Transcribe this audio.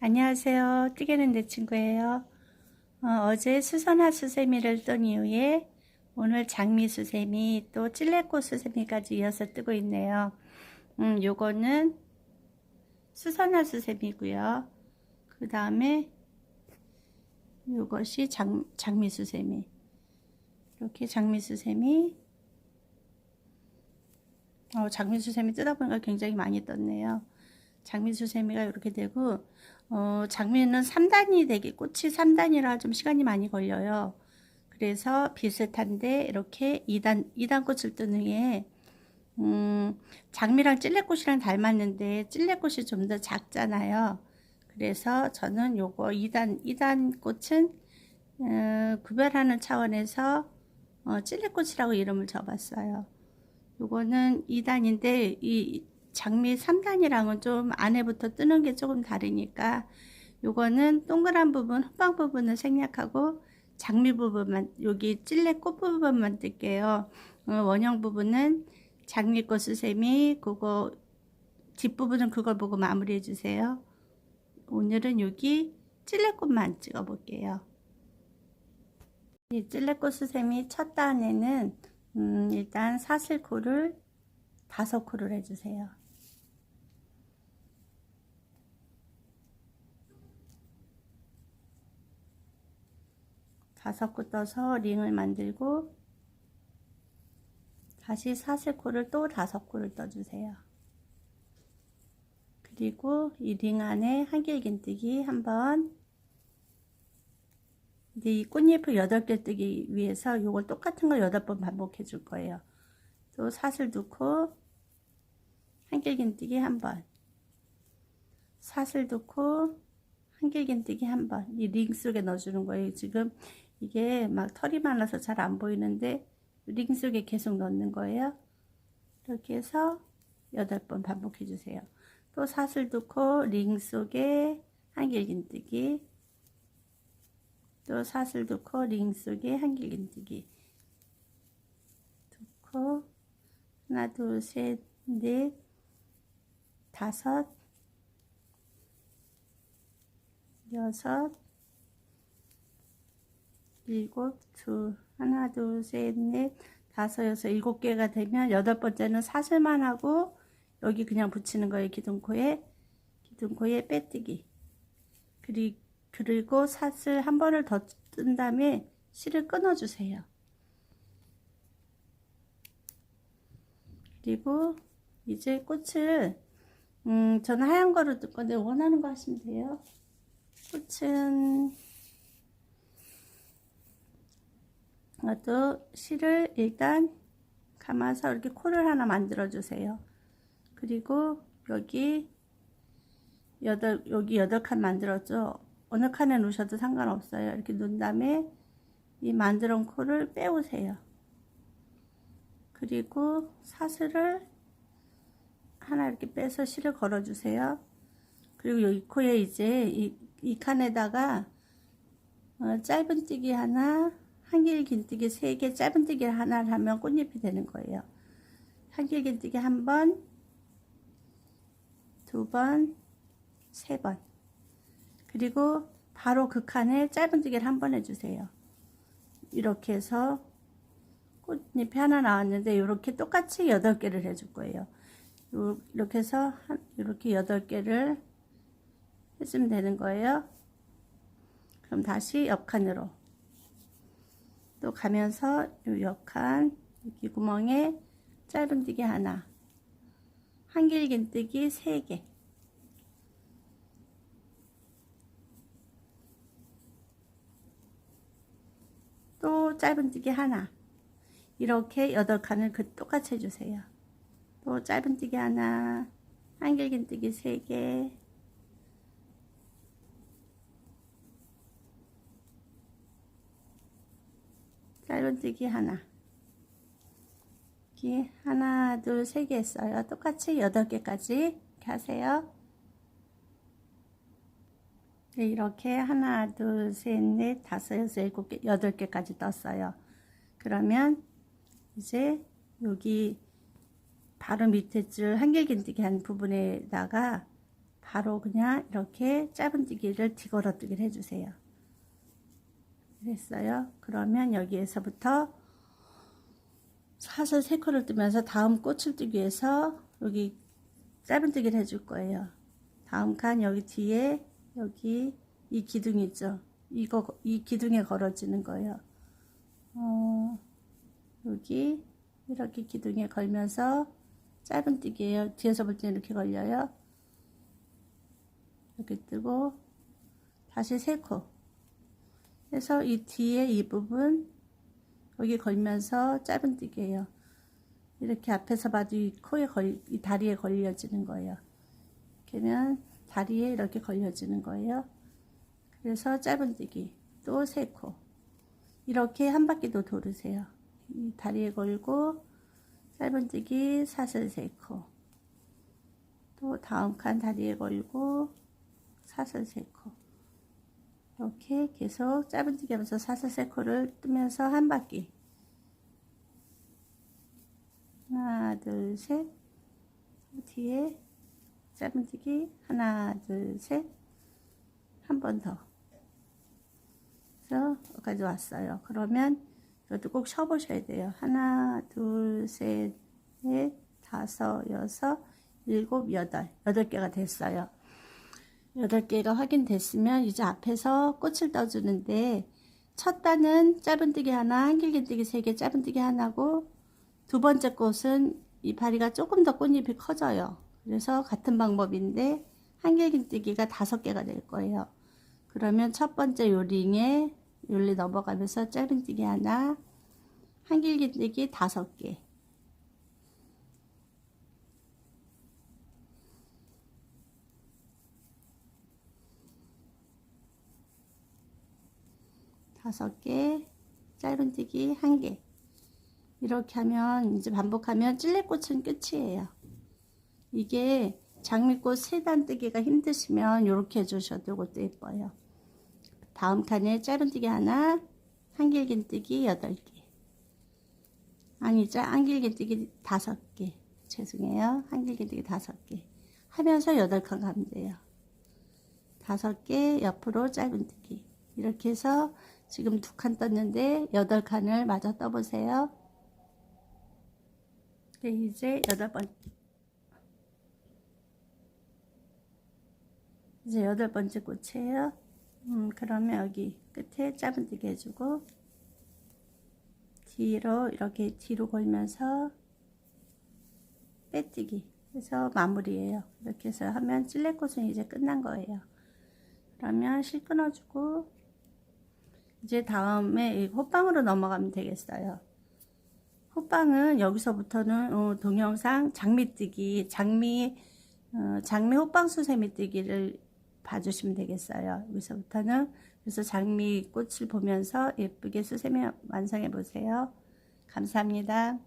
안녕하세요. 띠개는 내 친구예요. 어, 제 수선화 수세미를 뜬 이후에 오늘 장미 수세미 또 찔레꽃 수세미까지 이어서 뜨고 있네요. 음, 요거는 수선화 수세미고요. 그 다음에 요것이 장, 장미 수세미. 이렇게 장미 수세미. 어, 장미 수세미 뜨다 보니까 굉장히 많이 떴네요. 장미 수세미가 이렇게 되고 어, 장미는 3단이 되기 꽃이 3단이라 좀 시간이 많이 걸려요. 그래서 비슷한데 이렇게 2단 2단 꽃을 뜨는 게 음, 장미랑 찔레꽃이랑 닮았는데 찔레꽃이 좀 더 작잖아요. 그래서 저는 요거 2단 2단 꽃은 어, 구별하는 차원에서 어, 찔레꽃이라고 이름을 줘봤어요. 요거는 2단인데 이 장미 3단이랑은 좀 안에부터 뜨는 게 조금 다르니까 요거는 동그란 부분, 후방 부분을 생략하고 장미 부분만 여기 찔레 꽃 부분만 뜰게요. 어, 원형 부분은 장미꽃 수세미 그거 뒷부분은 그걸 보고 마무리해 주세요. 오늘은 여기 찔레꽃만 찍어 볼게요. 이 찔레꽃 수세미 첫 단에는 음, 일단 사슬코를 다섯 코를 해주세요. 다섯 코 떠서 링을 만들고 다시 사슬코를 또 다섯 코를 떠주세요. 그리고 이 링 안에 한길긴뜨기 한번 이제 이 꽃잎을 8개 뜨기 위해서 이걸 똑같은 걸 8번 반복해 줄 거예요. 또 사슬 두코 한길긴뜨기 한번 사슬 두코 한길긴뜨기 한번 이 링 속에 넣어주는 거예요. 지금 이게 막 털이 많아서 잘 안 보이는데 링 속에 계속 넣는 거예요. 이렇게 해서 8번 반복해 주세요. 또 사슬 두코 링 속에 한길긴뜨기 또 사슬 두코 링 속에 한길긴뜨기 두코 하나 둘셋넷 다섯 여섯 일곱 두 하나 둘 셋 넷 다섯 여섯 일곱 개가 되면 여덟 번째는 사슬만 하고 여기 그냥 붙이는 거예요. 기둥코에. 기둥코에 빼뜨기. 그리, 그리고 사슬 한 번을 더 뜬 다음에 실을 끊어 주세요. 그리고 이제 꽃을 음 저는 하얀 거로 뜰 건데 원하는 거 하시면 돼요. 꽃은 또 실을 일단 감아서 이렇게 코를 하나 만들어 주세요. 그리고 여기 여덟 여기 여덟 칸 만들었죠. 어느 칸에 놓으셔도 상관없어요. 이렇게 놓은 다음에 이 만들어 온 코를 빼오세요. 그리고 사슬을 하나 이렇게 빼서 실을 걸어 주세요. 그리고 여기 코에 이제 이, 이 칸에다가 어, 짧은 띠기 하나 한길 긴뜨기 3개, 짧은 뜨기 하나를 하면 꽃잎이 되는 거예요. 한길 긴뜨기 한 번, 두 번, 세 번. 그리고 바로 그 칸에 짧은 뜨기를 한 번 해주세요. 이렇게 해서 꽃잎이 하나 나왔는데 이렇게 똑같이 8개를 해줄 거예요. 이렇게 해서 이렇게 8개를 해주면 되는 거예요. 그럼 다시 옆칸으로 또 가면서 요 옆칸 여기 구멍에 짧은뜨기 하나 한길긴뜨기 3개. 또 짧은뜨기 하나. 이렇게 8칸을 그 똑같이 해주세요. 또 짧은뜨기 하나 한길긴뜨기 3개 짧은뜨기 하나. 이렇게 하나 둘 세 개 했어요. 똑같이 여덟 개까지 하세요. 네, 이렇게 하나 둘 셋 넷 다섯 여섯 일곱 개 여덟 개까지 떴어요. 그러면 이제 여기 바로 밑에 줄 한길긴뜨기 한 부분에다가 바로 그냥 이렇게 짧은뜨기를 뒤걸어뜨기를 해주세요. 됐어요. 그러면 여기에서부터 사슬 3코를 뜨면서 다음 꽃을 뜨기 위해서 여기 짧은뜨기를 해줄 거예요. 다음 칸 여기 뒤에 여기 이 기둥 있죠. 이거 이 기둥에 걸어지는 거예요. 어, 여기 이렇게 기둥에 걸면서 짧은뜨기예요. 뒤에서 볼 때 이렇게 걸려요. 이렇게 뜨고 다시 세 코. 그래서 이 뒤에 이 부분 여기 걸면서 짧은뜨기예요. 이렇게 앞에서 봐도 이 코에 걸, 이 다리에 걸려지는 거예요. 그러면 다리에 이렇게 걸려지는 거예요. 그래서 짧은뜨기 또 세 코. 이렇게 한 바퀴 도 돌으세요. 이 다리에 걸고 짧은뜨기 사슬 세 코. 또 다음 칸 다리에 걸고 사슬 세 코. 이렇게 계속 짧은뜨기 하면서 사슬 세 코를 뜨면서 한 바퀴. 하나, 둘, 셋. 뒤에 짧은뜨기 하나, 둘, 셋. 한 번 더. 그래서 여기까지 왔어요. 그러면 이것도 꼭 쉬어보셔야 돼요. 하나, 둘, 셋, 넷, 다섯, 여섯, 일곱, 여덟. 여덟 개가 됐어요. 여덟 개가 확인됐으면 이제 앞에서 꽃을 떠주는데 첫 단은 짧은뜨기 하나, 한길긴뜨기 세 개, 짧은뜨기 하나고 두 번째 꽃은 이 바리가 조금 더 꽃잎이 커져요. 그래서 같은 방법인데 한길긴뜨기가 다섯 개가 될 거예요. 그러면 첫 번째 요 링에 요리 넘어가면서 짧은뜨기 하나, 한길긴뜨기 다섯 개. 다섯 개, 짧은뜨기 한 개. 이렇게 하면 이제 반복하면 찔레꽃은 끝이에요. 이게 장미꽃 세 단 뜨기가 힘드시면 이렇게 해주셔도 이것도 예뻐요. 다음 칸에 짧은뜨기 하나, 한길긴뜨기 여덟 개. 아니죠, 한길긴뜨기 다섯 개. 죄송해요. 한길긴뜨기 다섯 개. 하면서 여덟 칸 가면 돼요. 다섯 개 옆으로 짧은뜨기. 이렇게 해서 지금 두 칸 떴는데 여덟 칸을 마저 떠보세요. 네, 이제 여덟 번. 이제 여덟 번째 꽃이에요. 음, 그러면 여기 끝에 짧은뜨기 해주고 뒤로 이렇게 뒤로 걸면서 빼뜨기 해서 마무리예요. 이렇게 해서 하면 찔레꽃은 이제 끝난 거예요. 그러면 실 끊어주고 이제 다음에 이 호빵으로 넘어가면 되겠어요. 호빵은 여기서부터는 어, 동영상 장미뜨기, 장미 어, 장미 호빵 수세미뜨기를 봐주시면 되겠어요. 여기서부터는 그래서 장미 꽃을 보면서 예쁘게 수세미 완성해 보세요. 감사합니다.